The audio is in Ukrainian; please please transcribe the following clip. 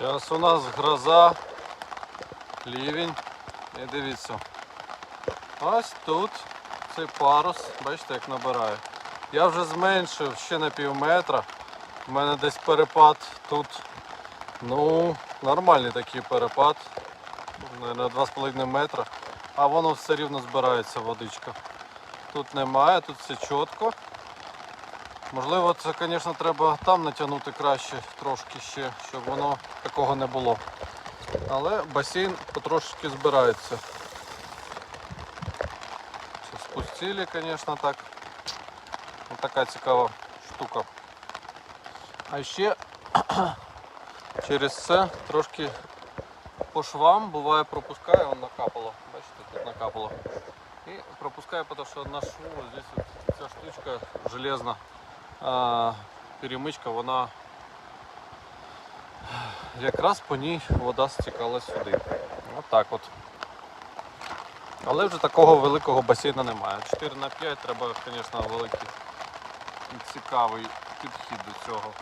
Зараз у нас гроза, лівень. І дивіться. Ось тут цей парус, бачите, як набирає. Я вже зменшив ще на пів метра. У мене десь перепад тут. Ну, нормальний такий перепад. На 2,5 метра. А воно все рівно збирається водичка. Тут немає, тут все чітко. Можливо, це, звісно, треба там натягнути краще трошки ще, щоб воно такого не було. Але басейн потрошки збирається. Це спустили, звісно, так. Ось така цікава штука. А ще через це трошки по швам буває пропускає, он накапало. Бачите, тут накапало. І пропускає, тому що на шву ось ця штучка железна перемичка, вона якраз по ній вода стікала сюди. От так от. Але вже такого великого басейну немає. 4 на 5 треба, звісно, великий і цікавий підхід до цього.